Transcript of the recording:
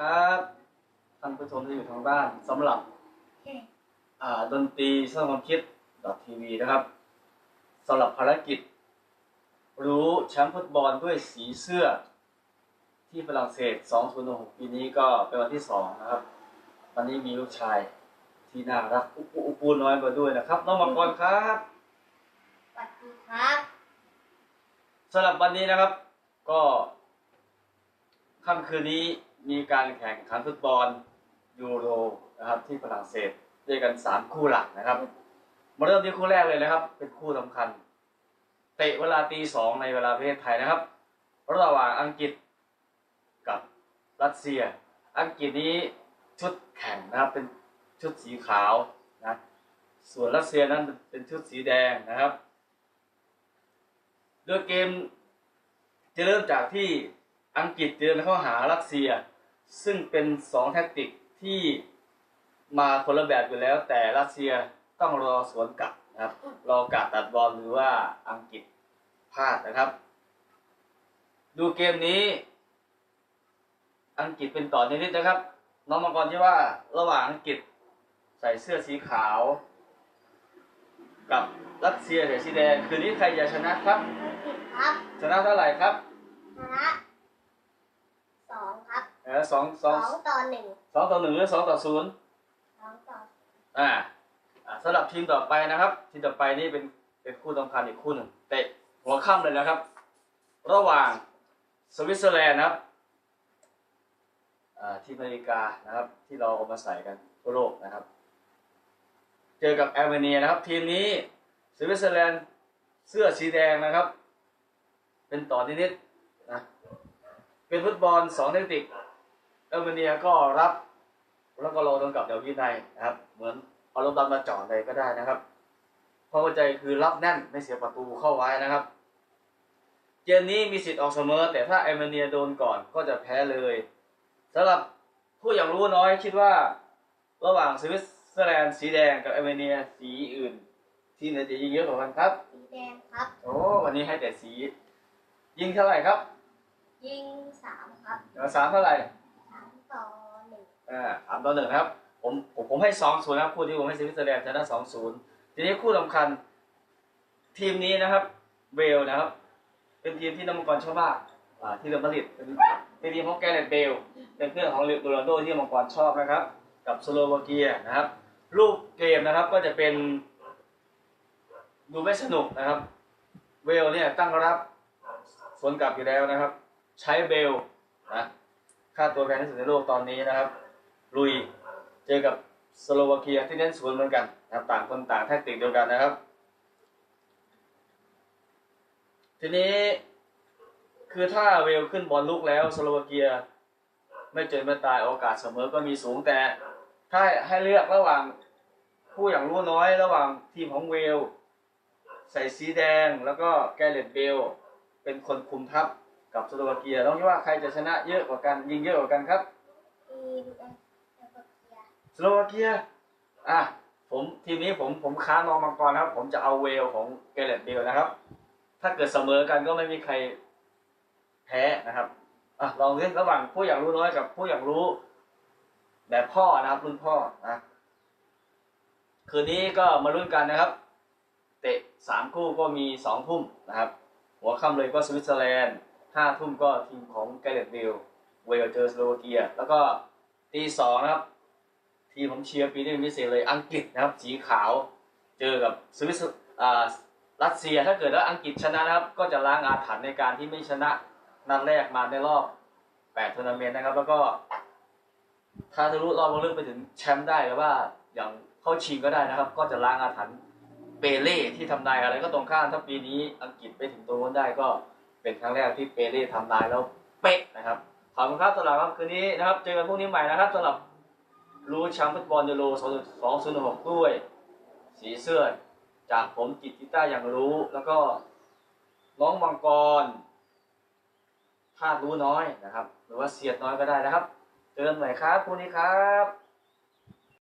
ครับท่านผู้ชมที่อยู่ทางบ้านสำหรับอ่าดนตรีสร้างความคิดทีวีนะครับสำหรับภารกิจ รู้แชมป์ฟุตบอลด้วยสีเสื้อ ที่ฝรั่งเศส 2016ปีนี้ก็เป็นวันที่ 2 นะครับ วันนี้มีลูกชายที่น่ารักอุปุอุปูน้อยมาด้วยนะครับ น้องมังกรครับสวัสดีครับสำหรับวันนี้นะครับ ก็ค่ำคืนนี้ มีการแข่งขันฟุตบอลยูโรนะครับที่ฝรั่งเศสด้วยกัน 3 คู่หลักนะครับ มาเริ่มที่คู่แรกเลยนะครับ เป็นคู่สำคัญ เตะเวลาตีสองในเวลาประเทศไทยนะครับ ระหว่างอังกฤษกับรัสเซีย อังกฤษนี้ชุดแข่งนะครับเป็นชุดสีขาวนะส่วนรัสเซียนั้นเป็นชุดสีแดงนะครับโดยเกมจะเริ่มจากที่อังกฤษเดินเข้าหารัสเซีย ซึ่งเป็นสองแท็กติกที่มาคนละแบบอยู่แล้ว แต่รัสเซียต้องรอสวนกลับนะครับรอกาตัดบอลหรือว่าอังกฤษพลาดนะครับ ดูเกมนี้ อังกฤษเป็นต่อนิดๆนะครับ น้องมังกรที่ว่าระหว่างอังกฤษใส่เสื้อสีขาว กับรัสเซียใส่สีแดงคืนนี้ใครจะชนะครับอังกฤษครับ ชนะเท่าไหร่ครับชนะสอง ครับเออสองสสอองงต่อหนึ่งสองต่อหนึ่งหรือสองต่อศูนย์สองต่ออ่าอ่าสำหรับทีมต่อไปนะครับ ทีมต่อไปนี่เป็นเป็นคู่สำคัญอีกคู่หนึ่งเตะหัวค่ำเลยนะครับ ระหว่างสวิตเซอร์แลนด์นะครับอ่าทีมอเมริกานะครับ ที่เราเอามาใส่กันทั่วโลกนะครับ เจอกับแอลเมเนียนะครับ ทีมนี้สวิตเซอร์แลนด์เสื้อสีแดงนะครับ เป็นต่อนิดๆนะเป็นฟุตบอลสองเทคนิค แอลเมเนียก็รับแล้วก็รอตรงกับเดี๋ยววินัยนะครับ เหมือนเอารถดำมาจอดเลยก็ได้นะครับความเข้าใจคือรับแน่นไม่เสียประตูเข้าไว้นะครับ เกมนี้มีสิทธิ์ออกเสมอ แต่ถ้าแอลเมเนียโดนก่อนก็จะแพ้เลยสำหรับผู้อย่างรู้น้อยคิดว่า ระหว่างสวิตเซอร์แลนด์สีแดงกับแอลเมเนียสีอื่น ที่ไหนจะยิงเยอะกว่ากันครับสีแดงครับ โอ้วันนี้ให้แต่สี ยิงเท่าไหร่ครับ ยิงสามครับเดี๋ยวสามเท่าไหร่สาม ต่อหนึ่งอ่าสามต่อหนึ่งนะครับ ผมผมผมให้สองศูนย์นะครับคู่ที่ผมให้สวิตเซอร์แลนด์ชนะสองศูนย์ทีนี้คู่สำคัญ ทีมนี้นะครับ เวลนะครับ เป็นทีมที่น้ำมังกรชอบมากอ่าที่เรอัลมาดริดเป็นเป็นทีมของแกเรตเบลเป็นเพื่อนของโรนัลโดที่น้ำมังกรชอบนะครับ กับสโลวาเกียนะครับรูปเกมนะครับก็จะเป็นดูไม่สนุกนะครับ เวลเนี่ยตั้งรับสวนกลับอยู่แล้วนะครับ ใช้เบลนะ ค่าตัวแพงที่สุดในโลกตอนนี้นะครับ ลุยเจอกับสโลวาเกียที่เน้นสวนเหมือนกันนะครับต่างคนต่างแทคติกเดียวกันนะครับ ทีนี้คือถ้าเวลขึ้นบอลลุกแล้วสโลวาเกีย ไม่เจอไม่ตายโอกาสเสมอก็มีสูงแต่ ถ้าให้เลือกระหว่างผู้อย่างรู้น้อยระหว่างทีมของเวล ใส่สีแดงแล้วก็แกเรตเบล เป็นคนคุมทัพ กับสโลวาเกียต้องคิดว่าใครจะชนะเยอะกว่ากัน ยิงเยอะกว่ากันครับสโลวาเกียอะผมทีมนี้ผมผมค้านองมังกรนะครับ ผมจะเอาเวลของเกเรตเบลนะครับ ถ้าเกิดเสมอกันก็ไม่มีใครแพ้นะครับอะลองเล่นระหว่างผู้อยากรู้น้อยกับผู้อยากรู้ แบบพ่อนะครับรุ่นพ่อนะคืนนี้ก็มาลุ้นกันนะครับ เตะสามคู่ก็มีสองทุ่มนะครับ หัวค่ำเลยก็สวิตเซอร์แลนด์ ห้าทุ่มก็ทีมของแกเรตเบลเวลเจอสโลวาเกีย แล้วก็ตีสองนะครับ ทีมผมเชียร์ปีนี้เป็นพิเศษเลยอังกฤษนะครับ สีขาว เจอกับสวิตส์อ่ารัสเซียถ้าเกิดว่าอังกฤษชนะนะครับ ก็จะล้างอาถรรพ์ในการที่ไม่ชนะนัดแรกมาในรอบ8ทัวร์นาเมนต์นะครับ แล้วก็ ถ้าทะลุรอบลึกไปถึงแชมป์ได้หรือว่าอย่างเข้าชิงก็ได้นะครับ ก็จะล้างอาถรรพ์เปเล่ที่ทำนายอะไรก็ตรงข้ามถ้าปีนี้อังกฤษไปถึงตรงนั้นได้ก็ เป็นครั้งแรกที่เปเล่ทำนายแล้วเป๊ะนะครับขอบคุณครับสำหรับครับคืนนี้นะครับ เจอกันพรุ่งนี้ใหม่นะครับสำหรับรู้แชมป์ฟุตบอลยูโร2016ด้วย สีเสื้อ จากผมกิตติต้าอย่างรู้แล้วก็น้องมังกรธาตุรู้น้อยนะครับ หรือว่าเสียดน้อยก็ได้นะครับ เจอกันใหม่ครับพรุ่งนี้ครับ